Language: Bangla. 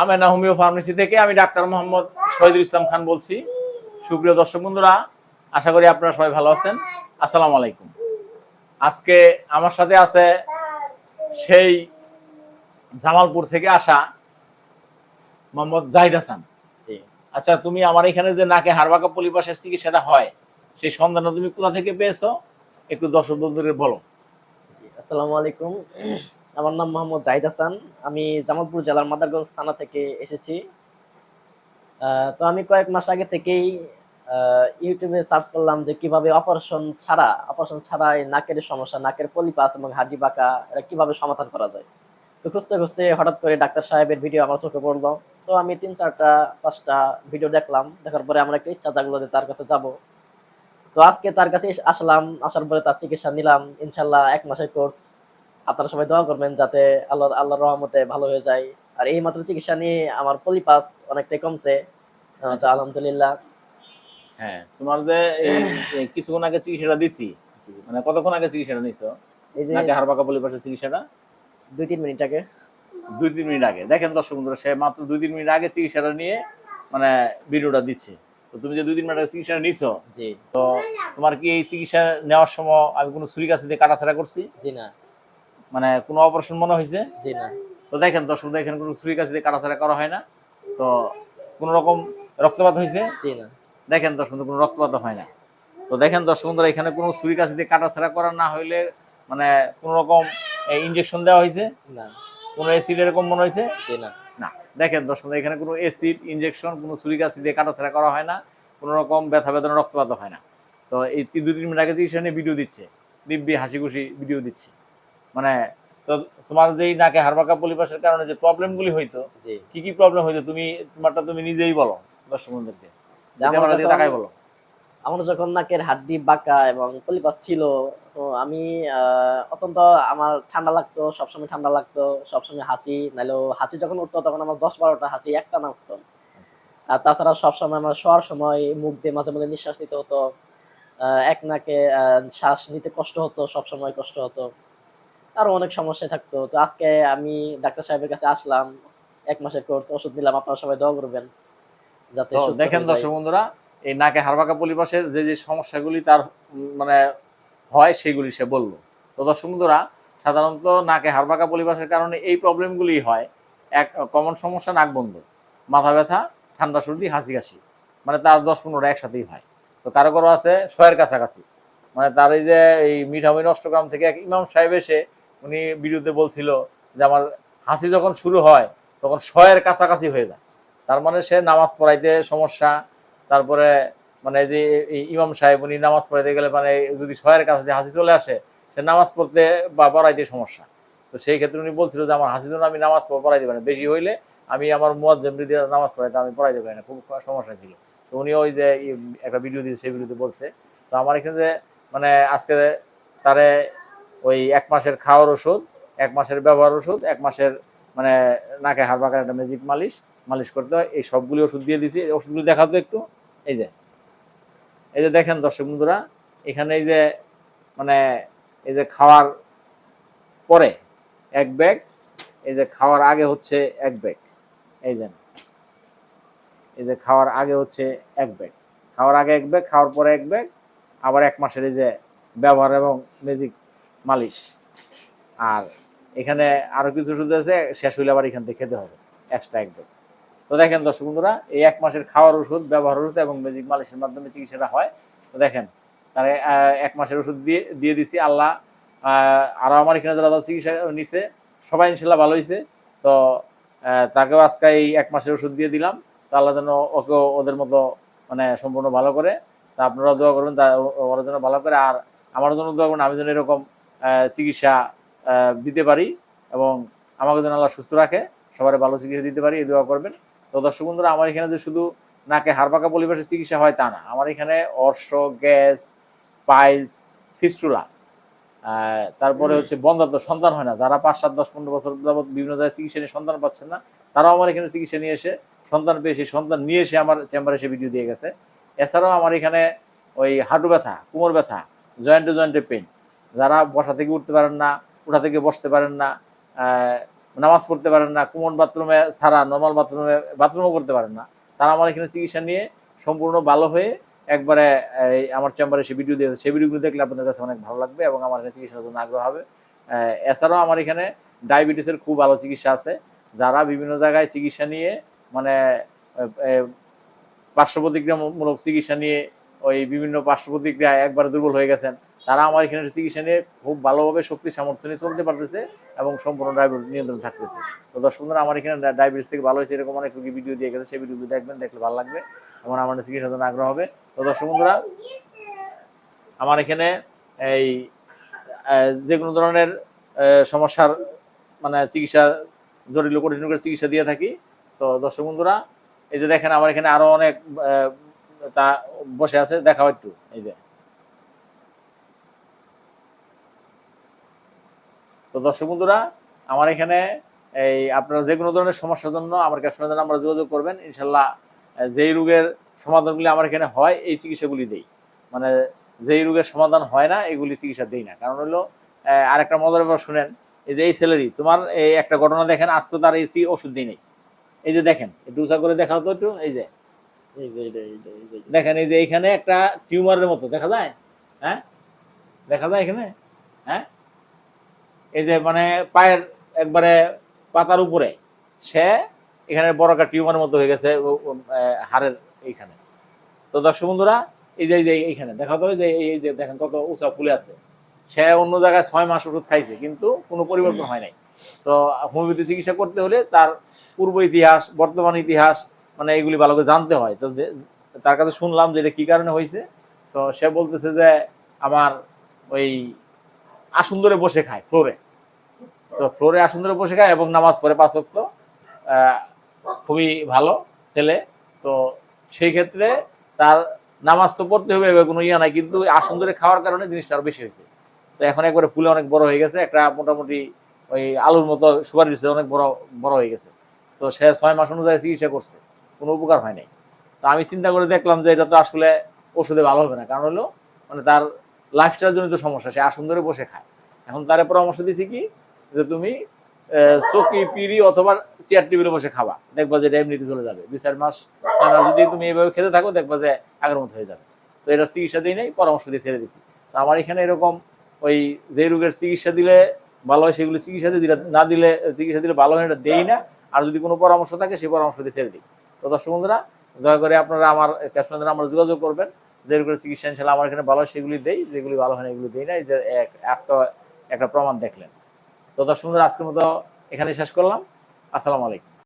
আমেনা হোমিও ফার্মেসি থেকে আমি ডাক্তার মোহাম্মদ শহীদুল ইসলাম খান বলছি। সুপ্রিয় দর্শক বন্ধুরা আশা করি আপনারা সবাই ভালো আছেন। আসসালামু আলাইকুম। আজকে আমার সাথে আছে সেই জামালপুর থেকে আসা মোহাম্মদ জাহিদ হাসান। জি। আচ্ছা তুমি আমার এখানে যে নাকে হারবাকা পলিপাসের চিকিৎসাটা হয় সেই সন্ধানটা তুমি কোথা থেকে পেয়েছ? একটু দর্শক বন্ধুদের বলো। জি আসসালামু আলাইকুম। আমার নাম মোহাম্মদ জাহিদ হাসান। আমি জামালপুর জেলার মাদারগঞ্জ থানা থেকে এসেছি। তো আমি কয়েক মাস আগে থেকেই ইউটিউবে সার্চ করলাম যে কীভাবে অপারেশন ছাড়া অপারেশন ছাড়া এই নাকের সমস্যা, নাকের পলিপাস এবং হাড্ডি বাঁকা, এটা কীভাবে সমাধান করা যায়? তো খুঁজতে খুঁজতে হঠাৎ করে ডাক্তার সাহেবের ভিডিও আমার চোখে পড়ল। তো আমি তিন চারটা, পাঁচটা ভিডিও দেখলাম। দেখার পরে আমার একটা ইচ্ছা জাগলো যে তার কাছে যাব। তো আজকে তার কাছে আসলাম। আসার পরে তার চিকিৎসা নিলাম। ইনশাল্লাহ এক মাসের কোর্স আপনারা সবাই দোয়া করবেন যাতে আল্লাহ আল্লাহর রহমতে ভালো হয়ে যায়। আর এই মাত্র চিকিৎসা নিয়ে আমার পলিপাস অনেকটাই কমছে। আলহামদুলিল্লাহ। হ্যাঁ তোমার যে কিছুক্ষণ আগে চিকিৎসাটা দিছি মানে কতক্ষণ আগে চিকিৎসাটা নিছো? এই যে নাকি হারবাকা পলিপাসের চিকিৎসাটা? দুই তিন মিনিট আগে। দুই তিন মিনিট আগে। দেখেন দর্শক বন্ধুরা সে মাত্র দুই তিন মিনিট আগে চিকিৎসাটা নিয়ে মানে ভিডিওটা দিচ্ছে। তো তুমি যে দুই তিন মিনিট আগে চিকিৎসাটা নিছো জি। তো তোমার কি এই চিকিৎসা নেওয়ার সময় আমি কোনো ছুরি কাছে দিয়ে কাটাছাড়া করছি? জি না। মানে কোনো অপারেশন মনে হয়েছে? জি না। তো দেখেন দর্শক দেখেন কোনো ছুরি কাছে দিয়ে কাটাছাড়া করা হয় না। তো কোনো রকম রক্তপাত হয়েছে? জি না। দেখেন দর্শক কোনো রক্তপাত হয় না। তো দেখেন দর্শক বন্ধুরা এখানে কোনো ছুরি কাছে দিয়ে কাটাছাড়া করা না হইলে মানে কোনো রকম ইঞ্জেকশন দেওয়া হয়েছে? না। কোনো অ্যাসিড এরকম মনে হয়েছে? জি না। না। দেখেন দর্শক এখানে কোনো অ্যাসিড ইঞ্জেকশন কোনো ছুরি কাছে দিয়ে কাটাছাড়া করা হয় না। কোনো রকম ব্যথা বেদনা রক্তপাত হয় না। তো এই দুই তিন মিনিট আগে চিকিৎসা নিয়ে ভিডিও দিচ্ছে। দিব্যি হাসি খুশি ভিডিও দিচ্ছে। মানে তো তোমার যেই নাকে হারবাকা পলিপাসের কারণে যে প্রবলেমগুলি হইতো কি কি প্রবলেম হইতো তুমি তোমারটা তুমি নিজেই বলো দর্শক বন্ধুদেরকে আমার দিকে তাকাই বলো। আমার যখন নাকের হাড্ডি বাঁকা এবং পলিপাস ছিল তো আমি অত্যন্ত আমার ঠান্ডা লাগতো সবসময় ঠান্ডা লাগতো সবসময় হাঁচি নাইলেও হাঁচি যখন উঠতো তখন আমার দশ বারোটা হাঁচি একটা না উঠতো। আর তাছাড়া সবসময় আমার শোয়ার সময় মুখ দিয়ে মাঝে মাঝে নিঃশ্বাস নিতে হতো এক নাকে শ্বাস নিতে কষ্ট হতো সবসময় কষ্ট হতো। আরও অনেক সমস্যা থাকতো। তো আজকে আমি ডাক্তার সাহেবের কাছে আসলাম এক মাসের কোর্স ওষুধ নিলাম আপনারা সবাই দোয়া করবেন যাতে দেখেন। দর্শক বন্ধুরা এই নাকে হারবাকা পলিপাসের যে যে সমস্যাগুলি তার মানে হয় সেগুলি সে বলল। তো দর্শক বন্ধুরা সাধারণত নাকে হারবাকা পলিপাসের কারণে এই প্রবলেমগুলি হয়। এক কমন সমস্যা নাক বন্ধ মাথা ব্যথা ঠান্ডা সর্দি হাসি কাশি। মানে তার দশ পনেরোটা একসাথেই হয়। তো কারও কারও আছে শয়ের কাছাকাছি। মানে তার এই যে এই মিঠামিন অষ্টগ্রাম থেকে এক ইমাম সাহেব এসে উনি ভিডিওতে বলছিল যে আমার হাসি যখন শুরু হয়, তখন শয়ের কাছাকাছি হয়ে যায়। তার মানে সে নামাজ পড়াইতে সমস্যা, তারপরে মানে যে ইমাম সাহেব উনি নামাজ পড়াইতে গেলে মানে যদি শয়ের কাছে হাসি চলে আসে, সে নামাজ পড়তে বা পড়াইতে সমস্যা। তো সেই ক্ষেত্রে উনি বলছিল যে আমার হাসি জন্য আমি নামাজ পড়াইতে পারি। বেশি হইলে আমি আমার মুয়াজ্জম দিয়ে নামাজ পড়াইতে আমি পড়াইতে পারি না। খুব সমস্যা ছিল। তো উনি ওই যে একটা ভিডিও দিয়ে সেই ভিডিওতে বলছে। তো আমার এখানে যে মানে আজকে তারে ওই এক মাসের খাওয়ার ওষুধ, এক মাসের ব্যবহার ওষুধ, এক মাসের মানে নাকে হাড় বাঁকার একটা ম্যাজিক মালিশ মালিশ করতে হয়। এই সবগুলি ওষুধ দিয়ে দিছি। ওষুধগুলি দেখাতো একটু। এই যে এই যে দেখেন দর্শক বন্ধুরা, এখানে এই যে মানে এই যে খাওয়ার পরে এক ব্যাগ, এই যে খাওয়ার আগে হচ্ছে এক ব্যাগ। এই যে এই যে খাওয়ার আগে হচ্ছে এক ব্যাগ। খাওয়ার আগে এক ব্যাগ, খাওয়ার পরে এক ব্যাগ, আবার এক মাসের এই যে ব্যবহার এবং ম্যাজিক মালিশ। আর এখানে আরও কিছু ওষুধ আছে শেষ হইলে আবার এখান থেকে খেতে হবে এক্সট্রা একদম। তো দেখেন দর্শক বন্ধুরা এই এক মাসের খাওয়ার ওষুধ ব্যবহার ওষুধ এবং ম্যাজিক মালিশের মাধ্যমে চিকিৎসাটা হয়। তো দেখেন তারে এক মাসের ওষুধ দিয়ে দিয়ে দিছি আল্লাহ আহ, আরও আমার এখানে যারা চিকিৎসা নিছে সবাই ইনশাল্লাহ ভালো হয়েছে তো তাকেও আজকে এই এক মাসের ওষুধ দিয়ে দিলাম। তো আল্লাহ যেন ওকেও ওদের মতো মানে সম্পূর্ণ ভালো করে। তা আপনারা দোয়া করবেন তা ওরা যেন ভালো করে। আর আমার জন্য দোয়া করবেন আমি যেন এরকম চিকিৎসা দিতে পারি এবং আমাকে যেন আল্লাহ সুস্থ রাখে, সবার ভালো চিকিৎসা দিতে পারি, এই দোয়া করবেন। তো দর্শক বন্ধুরা, আমার এখানে যে শুধু নাকে হাড়পাকা পরিবেশের চিকিৎসা হয় তা না, আমার এখানে অর্শ, গ্যাস, পাইলস, ফিস্টুলা তারপরে হচ্ছে বন্ধাত্ম সন্তান হয় না। যারা পাঁচ, সাত, দশ, পনেরো বছর যাবত বিভিন্ন জায়গায় চিকিৎসা নিয়ে সন্তান পাচ্ছেন না, তারাও আমার এখানে চিকিৎসা নিয়ে এসে সন্তান পেয়ে সেই সন্তান নিয়ে এসে আমার চেম্বারে এসে ভিডিও দিয়ে গেছে। এছাড়াও আমার এখানে ওই হাঁটু ব্যথা, কোমর ব্যথা, জয়েন্টে জয়েন্টে পেন যারা বসা থেকে উঠতে পারেন না, উঠা থেকে বসতে পারেন না নামাজ পড়তে পারেন না কুমন বাথরুমে ছাড়া নর্মাল বাথরুমে, বাথরুমও করতে পারেন না, তারা আমার এখানে চিকিৎসা নিয়ে সম্পূর্ণ ভালো হয়ে একবারে, এই আমার চেম্বারে সে ভিডিও দিয়েছে। সেই ভিডিওগুলো দেখলে আপনাদের কাছে অনেক ভালো লাগবে এবং আমার এখানে চিকিৎসার জন্য আগ্রহ হবে। এছাড়াও আমার এখানে ডায়াবেটিসের খুব ভালো চিকিৎসা আছে। যারা বিভিন্ন জায়গায় চিকিৎসা নিয়ে মানে পার্শ্ব প্রতিক্রিয়ামূলক চিকিৎসা নিয়ে ওই বিভিন্ন পার্শ্ব প্রতিক্রিয়া একবারে দুর্বল হয়ে গেছেন তারা আমার এখানে চিকিৎসা নিয়ে খুব ভালোভাবে শক্তি সামর্থ্য নিয়ে চলতে পারতেছে এবং সম্পূর্ণ ডায়াবেটিস নিয়ন্ত্রণ থাকতেছে। তো দর্শক বন্ধুরা আমার এখানে ডায়াবেটিস থেকে ভালো হয়েছে এরকম অনেক রোগী ভিডিও দিয়ে গেছে, সেই ভিডিওগুলো দেখবেন, দেখলে ভালো লাগবে। এবং আমার চিকিৎসার জন্য আগ্রহ হবে। তো দর্শক বন্ধুরা আমার এখানে এই যে কোনো ধরনের সমস্যার মানে চিকিৎসা জটিল কঠিন করে চিকিৎসা দিয়ে থাকি। তো দর্শক বন্ধুরা এই যে দেখেন আমার এখানে আরও অনেক তা বসে আছে, দেখাও একটু। এই যে। দর্শক বন্ধুরা আমার এখানে এই আপনারা যে কোনো ধরনের সমস্যার জন্য আমার কাছে আমরা যোগাযোগ করবেন। ইনশাল্লাহ যেই রোগের সমাধানগুলি আমার এখানে হয় এই চিকিৎসাগুলি দেই। মানে যেই রোগের সমাধান হয় না এগুলি চিকিৎসা দেই না। কারণ হলো আহ, আরেকটা মজার ব্যাপার শুনেন এই যে এই ছেলেরই তোমার এই একটা ঘটনা দেখেন আজকে তার এই ওষুধ দিই নেই। এই যে দেখেন একটু উঁচা করে দেখা তো একটু এই যে। দেখেন এই যে এইখানে একটা টিউমারের মতো দেখা যায়? হ্যাঁ? দেখা যায় এখানে? হ্যাঁ? এই যে মানে পায়ের একবারে পাতার উপরে, সে এখানে বড় একটা টিউমারের মতো হয়ে গেছে হাড়ের এইখানে। তো দর্শক বন্ধুরা, এই যে এই যে, এইখানে, দেখা তো যে, এই এই যে, দেখেন কত উঁচা ফুলে আছে। সে অন্য জায়গায় ছয় মাস ওষুধ খাইছে, কিন্তু কোনো পরিবর্তন হয় নাই। তো হোমিওপ্যাথি চিকিৎসা করতে হলে তার পূর্ব ইতিহাস, বর্তমান ইতিহাস মানে এগুলি ভালো করে জানতে হয়। তো যে, তার কাছে শুনলাম যে এটা কী কারণে হয়েছে। তো সে বলতেছে যে, আমার ওই আসন ধরে বসে খায় ফ্লোরে। তো ফ্লোরে আসন ধরে বসে খায় এবং নামাজ পড়ে পাঁচ আহ, খুবই ভালো ছেলে। তো সেই ক্ষেত্রে তার নামাজ তো পড়তে হবে কোনো ইয়া নাই কিন্তু আসন ধরে খাওয়ার কারণে জিনিসটা আরও বেশি হয়েছে। তো এখন একবারে ফুলে অনেক বড় হয়ে গেছে একটা মোটামুটি ওই আলুর মতো সুপারিশ অনেক বড় বড় হয়ে গেছে। তো সে ছয় মাস অনুযায়ী চিকিৎসা করছে কোনো উপকার হয় নাই। তো আমি চিন্তা করে দেখলাম যে এটা তো আসলে ওষুধে ভালো হবে না কারণ হলো মানে তার লাইফস্টাইল জনিত সমস্যা, সে আসন ধরে বসে খায়। এখন তারে পরামর্শ দিছি কি? যে তুমি চকি, পিড়ি অথবা চেয়ার টেবিলে বসে খাবা। দেখবা যে এমনিতে চলে যাবে। দুই চার মাস মাস যদি তুমি এইভাবে খেতে থাকো, দেখবা যে আগের মতো হয়ে যাবে। তো এটা চিকিৎসা দিই নাই, পরামর্শ দিয়ে ছেড়ে দিছি। তো আমার এখানে এরকম ওই যে রোগের চিকিৎসা দিলে ভালো হয়, সেগুলি চিকিৎসা দিয়ে না দিলে, চিকিৎসা দিলে ভালো হয় এটা দেই না। আর যদি কোনো পরামর্শ থাকে সেই পরামর্শ দিয়ে ছেড়ে দিই। তো দর্শক বন্ধুরা, দয়া করে আপনারা আমার ক্যাপশনের আমরা যোগাযোগ করবেন। যে রোগের চিকিৎসা ইনশাল্লাহ আমার এখানে ভালো সেগুলি দেই, যেগুলি ভালো হয় না এগুলি দেই না। এই যে আজকে একটা প্রমাণ দেখলেন। তো দর্শক আজকের মতো এখানে শেষ করলাম। আসসালামু আলাইকুম।